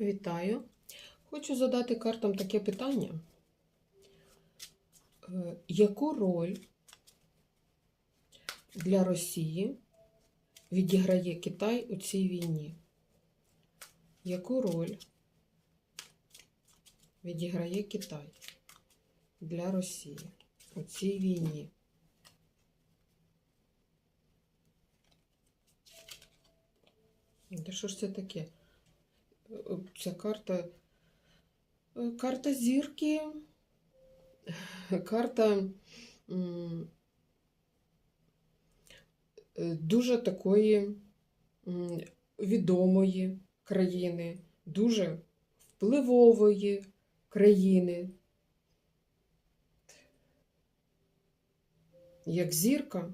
Вітаю. Хочу задати картам таке питання. Е, Яку роль для Росії відіграє Китай у цій війні? Яку роль відіграє Китай для Росії у цій війні? Та що ж це таке? Ця карта. е, Карта зірки. Карта е, дуже такої відомої країни, дуже впливової країни. Як зірка.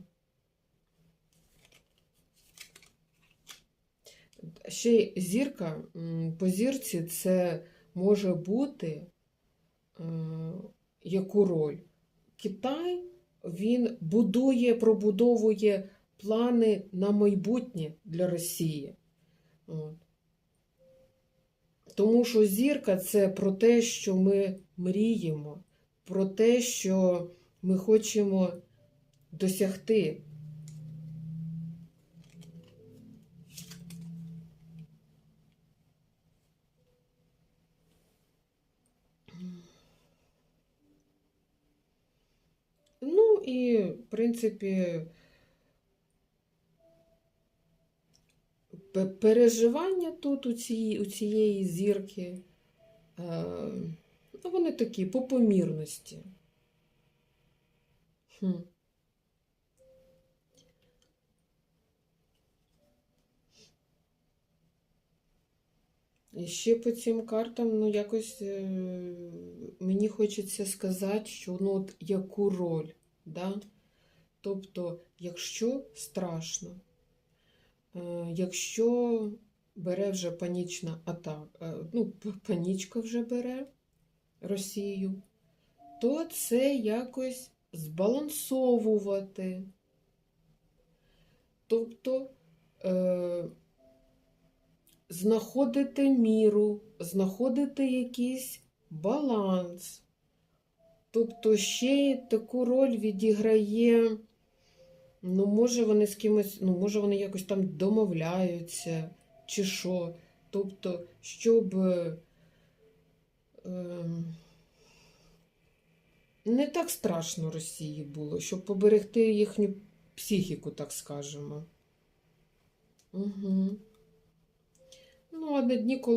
Ще зірка по зірці це може бути е, яку роль? Китай він будує, пробудовує плани на майбутнє для Росії. От. Тому що зірка це про те, що ми мріємо, про те, що ми хочемо досягти. Ну і, в принципі, пе- переживання тут у цієї, у цієї зірки, е, ну, вони такі по помірності. Хм. І ще по цим картам, ну, якось е, мені хочеться сказати, що ну, от яку роль, да? Тобто, якщо страшно, е, якщо бере вже панічна атака, е, ну, панічка вже бере Росію, то це якось збалансовувати. Тобто, е, знаходити міру, знаходити якийсь баланс. Тобто ще таку роль відіграє, ну, може, вони з кимось, ну, може, вони якось там домовляються, чи що. Тобто, щоб е, ем, не так страшно Росії було, щоб поберегти їхню психіку, так скажемо. Угу. Ну, а на дні колоди